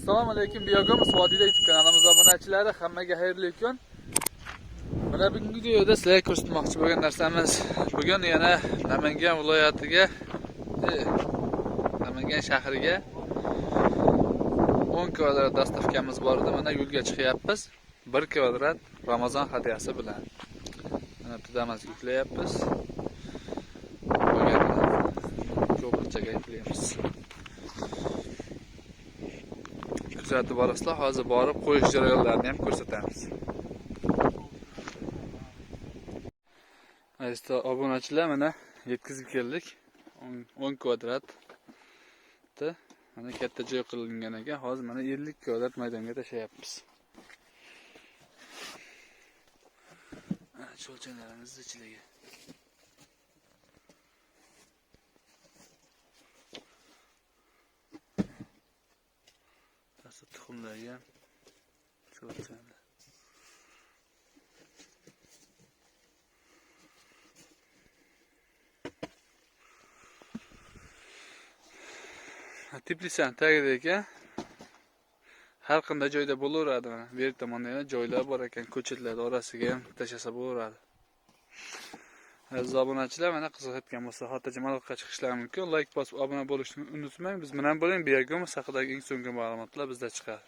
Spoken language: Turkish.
assalomu alaykum biyogamiz vodiyda youtube kanalimiz obunachilari hammaga xayrli kun mana bugungi videoda sizlarga ko'rsatmoqchi bo'lgan narsamiz bugun yana namangan viloyatiga e, namangan shahriga 10 kvadrat dastavkamiz bor edi mana yo'lga chiqyapmiz 1 kvadrat ramazon hadyasi bilan. Mana tudamiz yuklayapmiz ko'pinchaga yuklaymiz kuzatib borasizlar hozir borib qo'yish jarayonlarini ham ko'rsatamiz. Aziz obunachilar mana yetkazib keldik. 10 kvadratda mana katta joy qilingan ekan. Hozir mana 50 kvadrat maydonga tashlayapmiz. Cho'lchalarimizni ichidagi Pasta tuxumlarga ham cho'lchanlar Tbilisidan tagida ekan. Har qanday joyda bo'laveradi mana. Bu yer tomonda yana joylar bor ekan, ko'chatlar orasiga ham. zabunəçilər mənə qızıq etgən olsa, hatta cəmal haqqa çıxışlarım ki, like basıb abunə oluşduğunu unutmayın. Biz mənə bilin, bir yəqin, saxıda ilk son gün bağlamatlar bizdə çıxar.